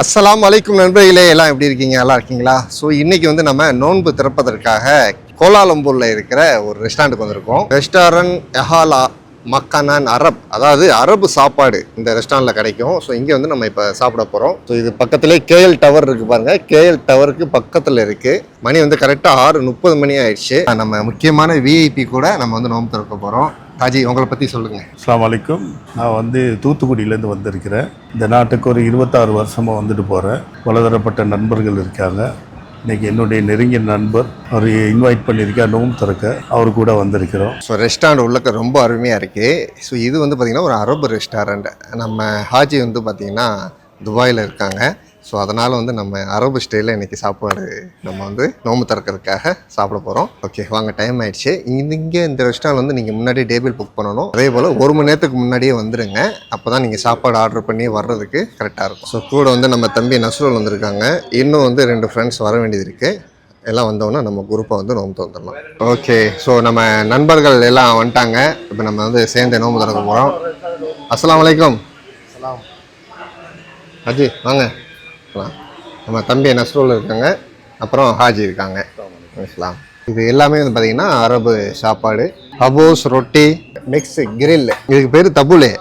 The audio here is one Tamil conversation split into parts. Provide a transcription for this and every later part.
அஸ்லாம் வலைக்கும் நண்பர்களே எல்லாம் எப்படி இருக்கீங்க? நல்லா இருக்கீங்களா? ஸோ இன்னைக்கு வந்து நம்ம நோன்பு திறப்பதற்காக கோலாலம்பூரில் இருக்கிற ஒரு ரெஸ்டாரண்ட்டுக்கு வந்திருக்கோம். ரெஸ்டாரண்ட் எஹாலா மக்கானான் அரப் அதாவது அரபு சாப்பாடு இந்த ரெஸ்டாரண்ட்டில் கிடைக்கும். ஸோ இங்கே வந்து நம்ம இப்போ சாப்பிட போகிறோம் ஸோ இது பக்கத்துலேயே கேஎல் டவர் இருக்குது பாருங்க. கேஎல் டவருக்கு பக்கத்தில் இருக்குது மணி வந்து கரெக்டாக ஆறு முப்பது மணி ஆயிடுச்சு. நம்ம முக்கியமான விஐபி கூட நம்ம வந்து நோன்பு திறக்க போகிறோம் காஜி உங்களை பற்றி சொல்லுங்கள் அஸ்ஸலாமு அலைக்கும். நான் வந்து தூத்துக்குடியிலேருந்து வந்திருக்கிறேன். இந்த நாட்டுக்கு ஒரு இருபத்தாறு வருஷமாக வந்துட்டு போகிறேன் பலதரப்பட்ட நண்பர்கள் இருக்காங்க. இன்னைக்கு என்னுடைய நெருங்கிய நண்பர் அவர் இன்வைட் பண்ணியிருக்கார் நோம் திறக்க. அவர் கூட வந்திருக்கிறோம். ஸோ ரெஸ்டாரண்ட் உள்ளக்க ரொம்ப அருமையாக இருக்குது ஸோ இது வந்து பார்த்திங்கன்னா ஒரு அரபு ரெஸ்டாரண்ட் நம்ம ஹாஜி வந்து பார்த்திங்கன்னா துபாயில் இருக்காங்க. ஸோ அதனால் வந்து நம்ம அரபு ஸ்டைலில் இன்றைக்கி சாப்பாடு நம்ம வந்து நோம்பு திறக்கிறதுக்காக சாப்பிட போகிறோம் ஓகே வாங்க டைம் ஆயிடுச்சு. இந்த இங்கே இந்த ரெஸ்டாரண்ட் வந்து நீங்கள் முன்னாடியே டேபிள் புக் பண்ணணும். அதே போல் ஒரு மணி நேரத்துக்கு முன்னாடியே வந்துடுங்க அப்போ தான் நீங்கள் சாப்பாடு ஆர்டர் பண்ணி வர்றதுக்கு கரெக்டாக இருக்கும். ஸோ கூட வந்து நம்ம தம்பி நஸ்ருல் வந்திருக்காங்க. இன்னும் வந்து ரெண்டு ஃப்ரெண்ட்ஸ் வர வேண்டியது இருக்குது எல்லாம் வந்தோடனே நம்ம குரூப்பை வந்து நோம்பு வந்துடலாம் ஓகே ஸோ நம்ம நண்பர்கள் எல்லாம் வந்துட்டாங்க. இப்போ நம்ம வந்து சேர்ந்து நோம்பு திறக்க போகிறோம் அஸ்ஸலாமு அலைக்கும். ஹாஜி வாங்க. வாங்க. நம்ம தம்பி நஸ்ரூல் இருக்காங்க அப்புறம் ஹாஜி இருக்காங்க. இஸ்லாம். இது எல்லாமே வந்து பார்த்தீங்கன்னா அரபு சாப்பாடு. ஹபோஸ் ரொட்டி மிக்ஸ் கிரில். இதுக்கு பேர் தபுலே.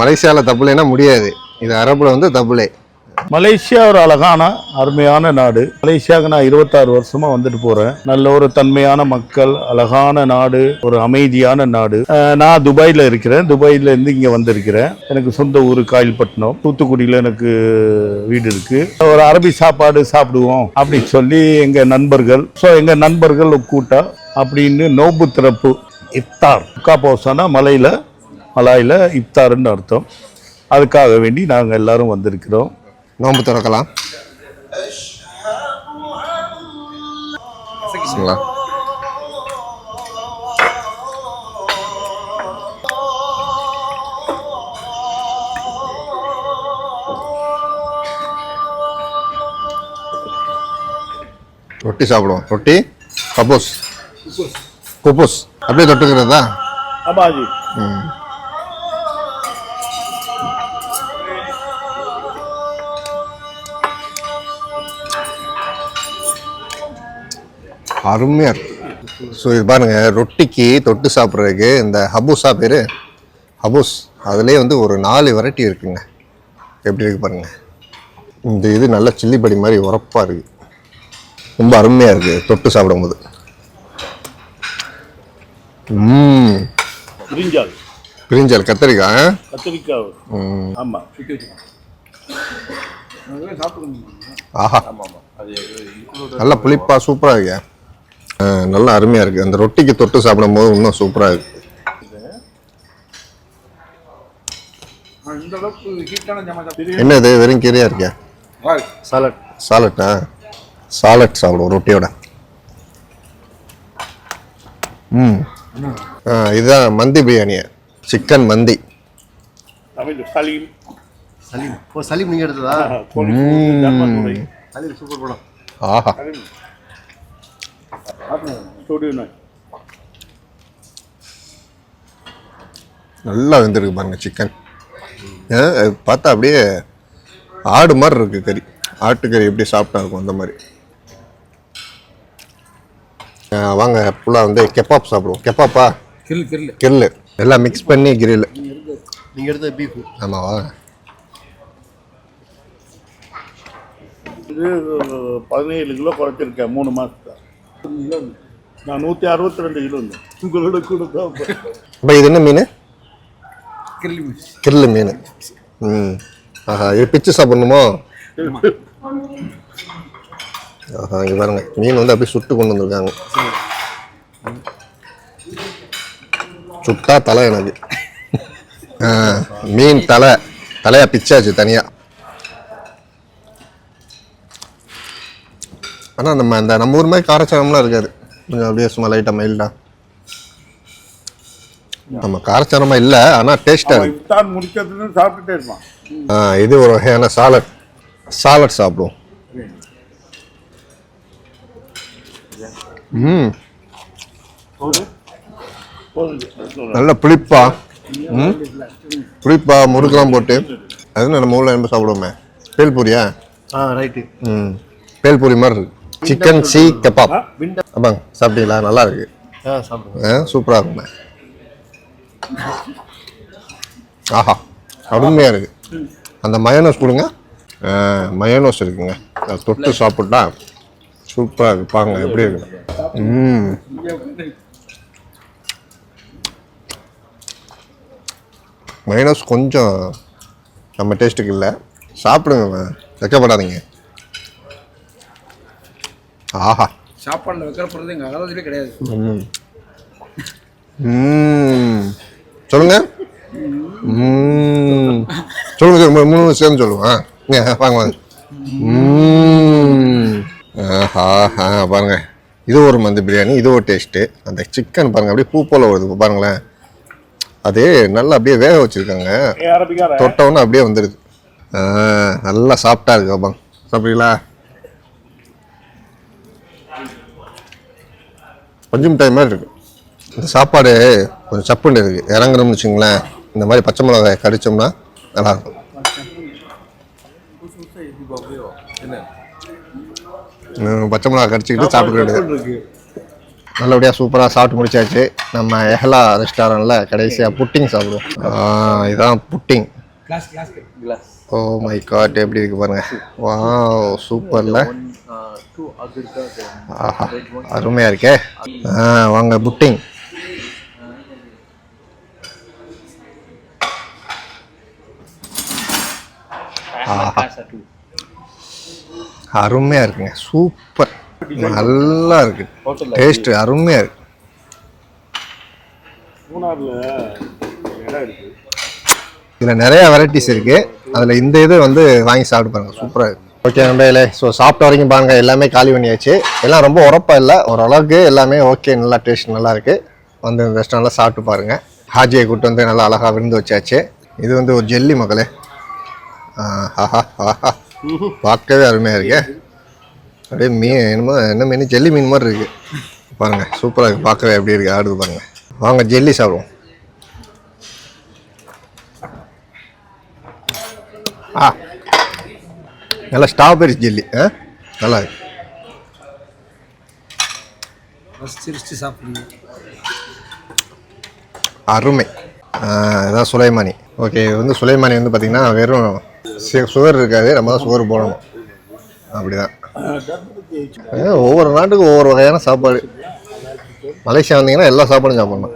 மலேசியாவில் தபுலேனா முடியாது. இது அரபுல வந்து தபுலே. மலேசியா ஒரு அழகான அருமையான நாடு. மலேசியாவுக்கு நான் இருபத்தாறு வருஷமா வந்துட்டு போறேன். நல்ல ஒரு தன்மையான மக்கள் அழகான நாடு ஒரு அமைதியான நாடு. நான் துபாயில இருக்கிறேன். துபாயில இருந்து இங்க வந்திருக்கிறேன். எனக்கு சொந்த ஊர் காயல்பட்டினம். தூத்துக்குடியில எனக்கு வீடு இருக்கு. ஒரு அரபி சாப்பாடு சாப்பிடுவோம் அப்படின்னு சொல்லி எங்க நண்பர்கள் ஸோ எங்க நண்பர்கள் கூட்டம் அப்படின்னு நோம்பு திறப்பு இஃப்தார். முக்காப்போசானா மலையில மலாயில இப்தாருன்னு அர்த்தம். அதுக்காக வேண்டி நாங்கள் எல்லாரும் வந்திருக்கிறோம். நோம்பு திறக்கலாம் சரிங்களா ரொட்டி சாப்பிடுவோம் ரொட்டி கபோஸ் குப்போஸ் அப்படியே தொட்டுக்கிறதா அம்மாஜி அருமையாக இருக்கு. ஸோ இது பாருங்க ரொட்டிக்கு தொட்டு சாப்பிட்றதுக்கு இந்த ஹபூஸா பேர். ஹபூஸ். அதுலேயே வந்து ஒரு நாலு வெரைட்டி இருக்குங்க. எப்படி இருக்கு பாருங்க. இந்த இது நல்ல சில்லி படி மாதிரி உரப்பாக இருக்கு. ரொம்ப அருமையாக இருக்குது தொட்டு சாப்பிடும்போது. பிரிஞ்சால். பிரிஞ்சால் கத்திரிக்காய்? கத்திரிக்காய் ஆஹா. நல்ல புளிப்பாக சூப்பராக இருக்கு. ஆ, நல்லா அருமையாக இருக்குது அந்த ரொட்டிக்கு தொட்டு சாப்பிடும்போது இன்னும் சூப்பராக இருக்கு. இந்த அளவுக்கு ஹீட்டான ஜாமான் என்னது வெறும் கீரையாக இருக்கே? சாலட். சாலட்டா? சாலட் சாப்பிடுவோம் ரொட்டியோட. ம். ஆ இதுதான் மந்தி பிரியாணி சிக்கன் மந்தி. சலீம். சலீம். ஓ சலீம் நீங்க எடுத்ததா? சலீம் சூப்பர் படம். ஆஹா. ஸ்டூடியோ நாய் நல்லா வெந்திருக்கு பாருங்க சிக்கன் பார்த்தா அப்படியே ஆடு மாதிரி இருக்கு கறி. ஆட்டுக்கறி எப்படி சாப்பிட்டா இருக்கும் அந்த மாதிரி. வாங்க ஃபுல்லாக வந்து கெப்பாப் சாப்பிடுவோம். கெப்பாப்பா கில் கில் கிரில்லு எல்லாம் மிக்ஸ் பண்ணி கிரில் நீங்க எடுத்த பீஃப் ஆமாவா இது பதினேழு கிலோ குறைச்சிருக்கேன் மூணு மாசத்துல நான் நூற்றி அறுபத்தி ரெண்டு கிலோ இருந்தேன் உங்களோட கூட தான் அப்போ இது என்ன மீன் கில் மீஸ் கிரில்லு மீன் ம் ஆஹா இது பிச்சு சாப்பிடணுமோ ஆஹா இங்கே பாருங்க மீன் வந்து அப்படியே சுட்டு கொண்டு வந்திருக்காங்க சுட்டா தலை எனக்கு மீன் தலை தலையா பிச்சாச்சு தனியா ஆனால் நம்ம அந்த நம்ம ஊர் மாதிரி காரச்சாரம்லாம் இருக்காது. கொஞ்சம் அப்படியே சும்மா லைட்டாக மைல்டா நம்ம காரச்சாரமாக இல்லை ஆனால் டேஸ்ட்டாக இருக்கு இஃப்தார் முடிச்சதுன்னு சாப்பிட்டுட்டே இருப்பான். ஆ, இது ஒரு வகையான சாலட் சாலட் சாப்பிடுவோம். ம். நல்ல புளிப்பா. ம். புளிப்பா முறுக்கெல்லாம் போட்டு. அது நம்ம ஊரில் என்ன சாப்பிடுவோமே. பேல்பூரியா? ஆ ரைட்டு ம். பேல்பூரி மாதிரி இருக்கு. சிக்கன் சி கெப்பாப் அப்பாங்க சாப்பிட்டீங்களா நல்லா இருக்கு ஆ சாப்பிடுங்க ஆ சூப்பராக இருக்குண்ணே ஆஹா அருமையாக இருக்கு அந்த மயோனஸ் கொடுங்க மயோனஸ் இருக்குங்க அதை தொட்டு சாப்பிட்டா சூப்பராக இருக்கு பாருங்க எப்படி இருக்கு ம் மயோனஸ் கொஞ்சம் நம்ம டேஸ்ட்டுக்கு இல்லை சாப்பிடுங்க வைக்கப்படாதீங்க ஆஹா. சாப்பாடில் வைக்கிற பொருள் எங்கள் அகலத்திலே கிடையாது. சொல்லுங்க. சொல்லுங்க சொல்லுங்க. மூணு சேர்ந்து இங்க, வாங்க வாங்க. ஆஹா ஆ பாருங்க. இது ஒரு மந்தி பிரியாணி இது ஒரு டேஸ்ட்டு அந்த சிக்கன் பாருங்க அப்படியே பூ போல வருது பாருங்களேன். அது நல்லா அப்படியே வேக வச்சிருக்காங்க. தொட்டவுடனே அப்படியே வந்துடுது நல்லா சாப்பிட்டா இருக்கு பாங்க சாப்பிட்றீங்களா? கொஞ்சம் டைம் மாதிரி இருக்கு. இந்த சாப்பாடு கொஞ்சம் சப்புன்னு இருக்கு. இறங்கணும்னு வச்சுங்களேன் இந்த மாதிரி பச்சை மிளகாய் கடிச்சோம்னா நல்லா இருக்கும் ம், பச்சை மிளகாய் கடிச்சிக்கிட்டு சாப்பிட வேண்டியது நல்லபடியாக சூப்பராக சாப்பிட்டு முடிச்சாச்சு. நம்ம எஹலா ரெஸ்டாரண்ட்டில் கடைசியாக புட்டிங் சாப்பிடுவோம். ஆ, இதான் புட்டிங். ஓ மை காட் எப்படி இருக்கு பாருங்க. வா சூப்பர்ல ஆஹா அருமையா இருக்கே. ஆ வாங்க புட்டிங். ஆஹா. அருமையா இருக்குங்க. சூப்பர் நல்லா இருக்கு. டேஸ்ட் அருமையா இருக்கு. இதில் நிறைய வெரைட்டிஸ் இருக்கு. அதில் இந்த இது வந்து வாங்கி சாப்பிட்டு பாருங்க. சூப்பராக இருக்கு. ஓகே நண்பர்களே ஸோ சாப்பிட்ட வரைக்கும் பாருங்க எல்லாமே காலி பண்ணியாச்சு. எல்லாம் ரொம்ப உரப்பா இல்லை. ஓரளவுக்கு எல்லாமே ஓகே நல்லா டேஸ்ட் நல்லா இருக்கு. வந்து இந்த ரெஸ்டாரண்ட்டில் சாப்பிட்டு பாருங்க. ஹாஜியை கூட்டு வந்து நல்லா அழகாக விருந்து வச்சாச்சு. இது வந்து ஒரு ஜெல்லி மக்களே ஆஹா ஆஹா பார்க்கவே அருமையாக இருக்கே. அப்படியே மீன் என்னமோ என்ன மீன்? ஜெல்லி மீன் மாதிரி இருக்கு. பாருங்க சூப்பராக இருக்குது பார்க்கவே எப்படி இருக்கு. ஆடுது பாருங்க. வாங்க ஜெல்லி சாப்பிடுவோம். ஆ. நல்லா ஸ்ட்ராபெரி ஜெல்லி ஆ? நல்லா சாப்பிடுங்க. அருமை. ஆ, இதான் சுலைமானி. ஓகே இது வந்து சுலைமானி வந்து பார்த்திங்கன்னா வெறும் சுகர் இருக்காது நம்ம தான் சுகர் போடணும். அப்படிதான். ஒவ்வொரு நாட்டுக்கும் ஒவ்வொரு வகையான சாப்பாடு. மலேசியா வந்தீங்கன்னா எல்லா சாப்பாடும் சாப்பிடணும்.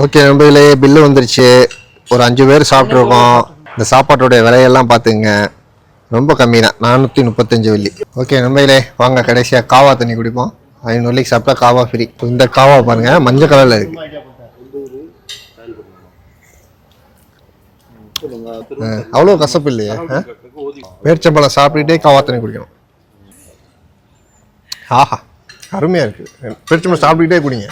ஓகே நண்பர்களே பில்லு வந்துருச்சு. ஒரு அஞ்சு பேர் சாப்பிட்ருக்கோம் இந்த சாப்பாட்டோடைய விலையெல்லாம் பார்த்துங்க. ரொம்ப கம்மி தான் நானூற்றி முப்பத்தஞ்சு வெள்ளி. ஓகே நண்பர்களே வாங்க கடைசியாக காவா தண்ணி குடிப்போம். ஐநூறு வெள்ளிக்கு சாப்பிட்டா காவா ஃப்ரீ இந்த காவா பாருங்க மஞ்சள் கலரில் இருக்கு. ஆ, அவ்வளோ கசப்பு இல்லையே? பேரிச்சம்பழம் சாப்பிட்டுட்டே காவா தண்ணி குடிக்கணும். ஆஹா. அருமையாக இருக்குது பேரிச்சம்பழம் சாப்பிட்டுக்கிட்டே குடிங்க.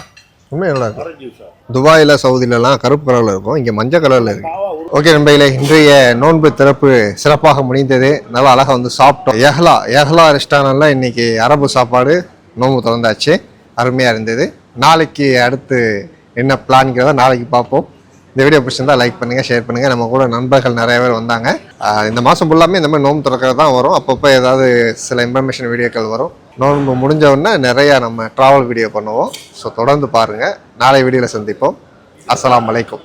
உண்மையாக நல்லா இருக்கு. துபாயில் சவுதியிலலாம் கருப்பு கலரில் இருக்கும். இங்கே மஞ்சள் கலரில் இருக்கு. ஓகே நண்பர்களே இன்றைய நோன்பு திறப்பு சிறப்பாக முடிந்தது. நல்லா அழகாக வந்து சாப்பிட்டோம். ஏஹ்லா ஏஹ்லா ரெஸ்டாரண்ட்டில் இன்னைக்கு அரபு சாப்பாடு நோன்பு திறந்தாச்சு. அருமையாக இருந்தது. நாளைக்கு அடுத்து என்ன பிளான்ங்கிறத நாளைக்கு பார்ப்போம். இந்த வீடியோ பிடிச்சிருந்தா லைக் பண்ணுங்கள் ஷேர் பண்ணுங்கள் நம்ம கூட நண்பர்கள் நிறைய பேர் வந்தாங்க. இந்த மாதம் ஃபுல்லாமே இந்த மாதிரி நோன்பு திறக்கிறது தான் வரும். அப்பப்போ ஏதாவது சில இன்ஃபர்மேஷன் வீடியோக்கள் வரும். நோன்பு முடிஞ்சவுடனே நிறையா நம்ம ட்ராவல் வீடியோ பண்ணுவோம். ஸோ தொடர்ந்து பாருங்கள் நாளை வீடியோவில் சந்திப்போம். அஸ்லாம் அலைக்கும்.